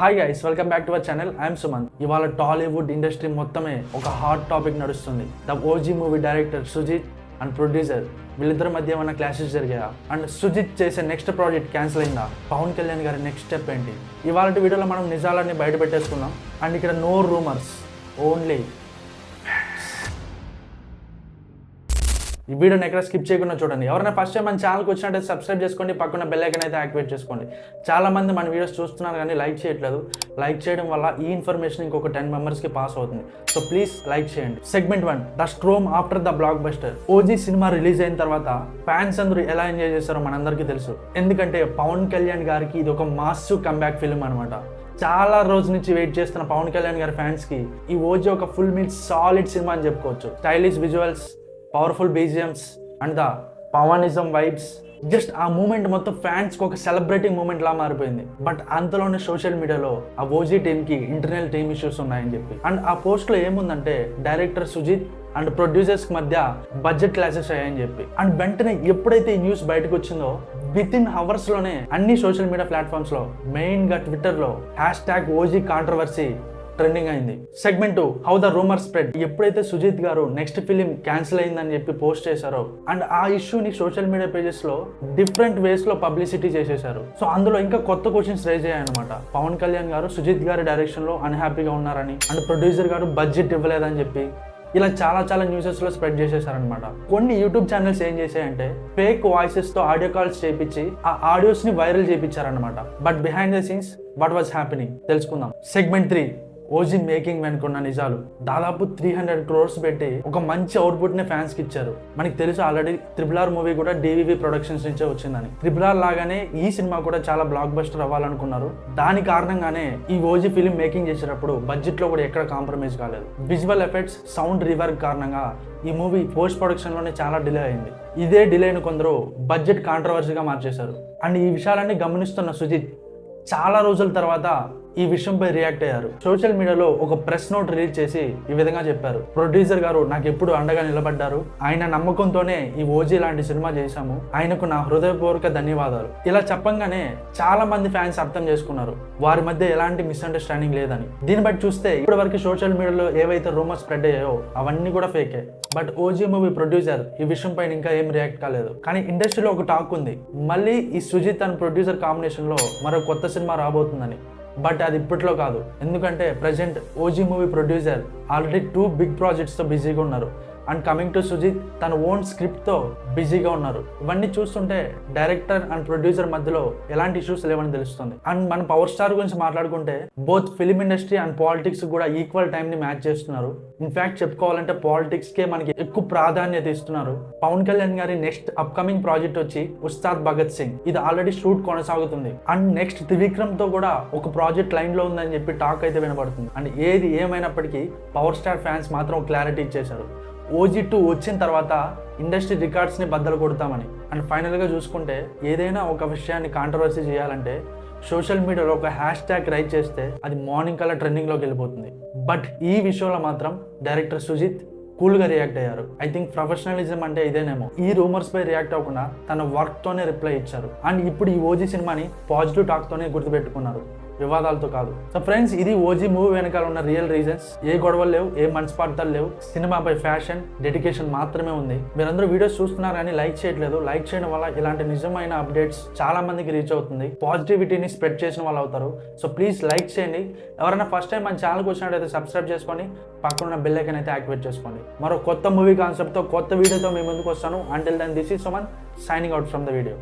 Hi guys welcome back to our channel I'm Suman ఇవాళ Tollywood industry మొత్తమే ఒక hot topic నడుస్తుంది. The OG movie director Sujeeth and producer వీళ్ళిద్దరి మధ్య ఏమైనా క్లాషెస్ జరిగాయా? అండ్ సుజిత్ చేసే నెక్స్ట్ ప్రాజెక్ట్ క్యాన్సిల్ అయిందా? పవన్ కళ్యాణ్ గారి నెక్స్ట్ స్టెప్ ఏంటి? ఇవాళ వీడియోలో మనం నిజాలన్నీ బయట పెట్టేసుకున్నాం అండ్ ఇక్కడ నో రూమర్స్ ఓన్లీ ఈ వీడియోని ఎక్కడ స్కిప్ చేయకుండా చూడండి. ఎవరైనా ఫస్ట్ టైం మన ఛానల్కి వచ్చినట్టు సబ్స్క్రైబ్ చేసుకోండి పక్కన బెల్ ఐకన్ అయితే యాక్టివేట్ చేసుకోండి. చాలామంది మన వీడియోస్ చూస్తున్నారు కానీ లైక్ చేయట్లేదు. లైక్ చేయడం వల్ల ఈ ఇన్ఫర్మేషన్ ఇంకొక టెన్ మెంబర్స్కి పాస్ అవుతుంది. సో ప్లీజ్ లైక్ చేయండి. Segment one the storm after the blockbuster OG cinema release అయిన తర్వాత ఫ్యాన్స్ అందరూ ఎలా ఎంజాయ్ చేస్తారో మనందరికీ తెలుసు. ఎందుకంటే పవన్ కళ్యాణ్ గారికి ఇది ఒక మాస్ కంబ్యాక్ ఫిల్మ్ అనమాట చాలా రోజు నుంచి వెయిట్ చేస్తున్న పవన్ కళ్యాణ్ గారి ఫ్యాన్స్కి ఈ ఓజీ ఒక ఫుల్ మీట్ సాలిడ్ సినిమా అని చెప్పుకోవచ్చు. Stylish visuals powerful BGMs and the Pawanism vibes just ఆ మూమెంట్ మొత్తం ఫ్యాన్స్కి ఒక సెలబ్రేటింగ్ మూమెంట్ లా మారిపోయింది. బట్ అంతలోనే సోషల్ మీడియాలో ఆ ఓజీ టీమ్కి ఇంటర్నల్ టీమ్ ఇష్యూస్ ఉన్నాయని చెప్పి. అండ్ ఆ పోస్ట్లో ఏముందంటే డైరెక్టర్ సుజిత్ అండ్ ప్రొడ్యూసర్స్ మధ్య బడ్జెట్ క్లాసెస్ అయ్యాయని చెప్పి. అండ్ వెంటనే ఎప్పుడైతే ఈ న్యూస్ బయటకు వచ్చిందో విత్ ఇన్ అవర్స్లోనే అన్ని సోషల్ మీడియా ప్లాట్ఫామ్స్లో మెయిన్గా ట్విట్టర్లో hash tag OG controversy trending అయింది. Segment two how the rumour spread ఎప్పుడైతే సుజిత్ గారు నెక్స్ట్ ఫిలిం క్యాన్సిల్ అయిందని చెప్పి పోస్ట్ చేశారో అండ్ ఆ ఇష్యూని సోషల్ మీడియా పేజెస్లో డిఫరెంట్ వేస్లో పబ్లిసిటీ చేసేశారు. సో అందులో ఇంకా కొత్త క్వశ్చన్స్ రైజ్ అయ్యాయన్నమాట. పవన్ కళ్యాణ్ గారు సుజిత్ గారి డైరెక్షన్లో అన్హ్యాపీగా ఉన్నారని అండ్ ప్రొడ్యూసర్ గారు బడ్జెట్ ఇవ్వలేదని చెప్పి ఇలా చాలా చాలా న్యూసెస్లో స్ప్రెడ్ చేసేసారనమాట కొన్ని యూట్యూబ్ ఛానల్స్ ఏం చేశాయంటే ఫేక్ వాయిసెస్తో ఆడియో కాల్స్ చేపించి ఆ ఆడియోస్ని viral చేయించారనమాట but behind the scenes what was happening తెలుసుకుందాం. సెగ్మెంట్ త్రీ ఓజీ మేకింగ్ వెనుకున్న నిజాలు. దాదాపు త్రీ హండ్రెడ్ క్రోర్స్ పెట్టి ఒక మంచి అవుట్పుట్ని ఫ్యాన్స్కి ఇచ్చారు. మనకి తెలుసు ఆల్రెడీ త్రిబుల్ ఆర్ మూవీ కూడా డివివి ప్రొడక్షన్స్ నుంచే వచ్చిందని. త్రిబుల్ ఆర్ లాగానే ఈ సినిమా కూడా చాలా బ్లాక్ బస్టర్ అవ్వాలనుకున్నారు. దాని కారణంగానే ఈ ఓజీ ఫిలిం మేకింగ్ చేసేటప్పుడు బడ్జెట్లో కూడా ఎక్కడ కాంప్రమైజ్ కాలేదు. విజువల్ ఎఫెక్ట్స్ సౌండ్ రివర్క్ కారణంగా ఈ మూవీ పోస్ట్ ప్రొడక్షన్లోనే చాలా డిలే అయింది. ఇదే డిలేను కొందరు బడ్జెట్ కాంట్రవర్సీగా మార్చేశారు. అండ్ ఈ విషయాలన్నీ గమనిస్తున్న సుజిత్ చాలా రోజుల తర్వాత ఈ విషయంపై రియాక్ట్ అయ్యారు. సోషల్ మీడియాలో ఒక ప్రెస్ నోట్ రిలీజ్ చేసి ఈ విధంగా చెప్పారు. ప్రొడ్యూసర్ గారు నాకు ఎప్పుడు అండగా నిలబడ్డారు. ఆయన నమ్మకంతోనే ఈ ఓజీ లాంటి సినిమా చేశాము. ఆయనకు నా హృదయపూర్వక ధన్యవాదాలు. ఇలా చెప్పంగానే చాలా మంది ఫ్యాన్స్ అర్థం చేసుకున్నారు. వారి మధ్య ఎలాంటి మిస్అండర్స్టాండింగ్ లేదని. దీన్ని బట్టి చూస్తే ఇప్పటి వరకు సోషల్ మీడియాలో ఏవైతే రూమర్స్ స్ప్రెడ్ అయ్యాయో అవన్నీ కూడా ఫేకే బట్ ఓజీ మూవీ ప్రొడ్యూసర్ ఈ విషయం పైన ఇంకా ఏం రియాక్ట్ కాలేదు. కానీ ఇండస్ట్రీలో ఒక టాక్ ఉంది. మళ్ళీ ఈ సుజిత్ అండ్ ప్రొడ్యూసర్ కాంబినేషన్లో మరో కొత్త సినిమా రాబోతుందని. బట్ అది ఇప్పట్లో కాదు. ఎందుకంటే present OG movie producer already two big ప్రాజెక్ట్స్తో బిజీగా ఉన్నారు. అండ్ కమింగ్ టు సుజిత్ తన ఓన్ స్క్రిప్ట్తో బిజీగా ఉన్నారు. ఇవన్నీ చూస్తుంటే డైరెక్టర్ అండ్ ప్రొడ్యూసర్ మధ్యలో ఎలాంటి ఇష్యూస్ లేవని తెలుస్తుంది. అండ్ మన పవర్ స్టార్ గురించి మాట్లాడుకుంటే both film industry and politics కూడా ఈక్వల్ టైంని మ్యాచ్ చేస్తున్నారు. ఇన్ఫ్యాక్ట్ చెప్పుకోవాలంటే పాలిటిక్స్కే మనకి ఎక్కువ ప్రాధాన్యత ఇస్తున్నారు. పవన్ కళ్యాణ్ గారి నెక్స్ట్ అప్కమింగ్ ప్రాజెక్ట్ వచ్చి ఉస్తాద్ భగత్ సింగ్. ఇది ఆల్రెడీ షూట్ కొనసాగుతుంది. అండ్ నెక్స్ట్ త్రివిక్రమ్తో కూడా ఒక ప్రాజెక్ట్ లైన్లో ఉందని చెప్పి టాక్ అయితే వినపడుతుంది అండ్ ఏది ఏమైనప్పటికీ పవర్ స్టార్ ఫ్యాన్స్ మాత్రం క్లారిటీ ఇచ్చేశారు. ఓజీ టూ వచ్చిన తర్వాత ఇండస్ట్రీ రికార్డ్స్ని బద్దలు కొడతామని. అండ్ ఫైనల్గా చూసుకుంటే ఏదైనా ఒక విషయాన్ని కాంట్రవర్సీ చేయాలంటే సోషల్ మీడియాలో ఒక హ్యాష్ ట్యాగ్ రైట్ చేస్తే అది మార్నింగ్ కల్లా ట్రెండింగ్లోకి వెళ్ళిపోతుంది. బట్ ఈ విషయంలో మాత్రం డైరెక్టర్ సుజిత్ కూల్గా రియాక్ట్ అయ్యారు. ఐ థింక్ ప్రొఫెషనలిజం అంటే ఇదేనేమో. ఈ రూమర్స్ పై రియాక్ట్ అవ్వకుండా తన వర్క్తోనే రిప్లై ఇచ్చారు. అండ్ ఇప్పుడు ఈ ఓజీ సినిమాని పాజిటివ్ టాక్తోనే గుర్తుపెట్టుకున్నారు. వివాదాలతో కాదు. సో ఫ్రెండ్స్ ఇది ఓజీ మూవీ వెనకాల ఉన్న రియల్ రీజన్స్ ఏ గొడవలు లేవు ఏ మనస్పార్థాలు లేవు. సినిమాపై ఫ్యాషన్ డెడికేషన్ మాత్రమే ఉంది. మీరందరూ వీడియోస్ చూస్తున్నారని లైక్ చేయట్లేదు. లైక్ చేయడం వల్ల ఇలాంటి నిజమైన అప్డేట్స్ చాలా మందికి రీచ్ అవుతుంది. పాజిటివిటీని స్ప్రెడ్ చేసిన వాళ్ళు అవుతారు. సో ప్లీజ్ లైక్ చేయండి. ఎవరైనా ఫస్ట్ టైం మన ఛానల్కి వచ్చినట్టయితే సబ్స్క్రైబ్ చేసుకొని పక్కన బెల్ ఐకన్ అయితే యాక్టివేట్ చేసుకోండి. మరో కొత్త మూవీ కాన్సెప్ట్తో కొత్త వీడియోతో మేము ముందుకు వస్తాను. Until then this is Suman signing out from the video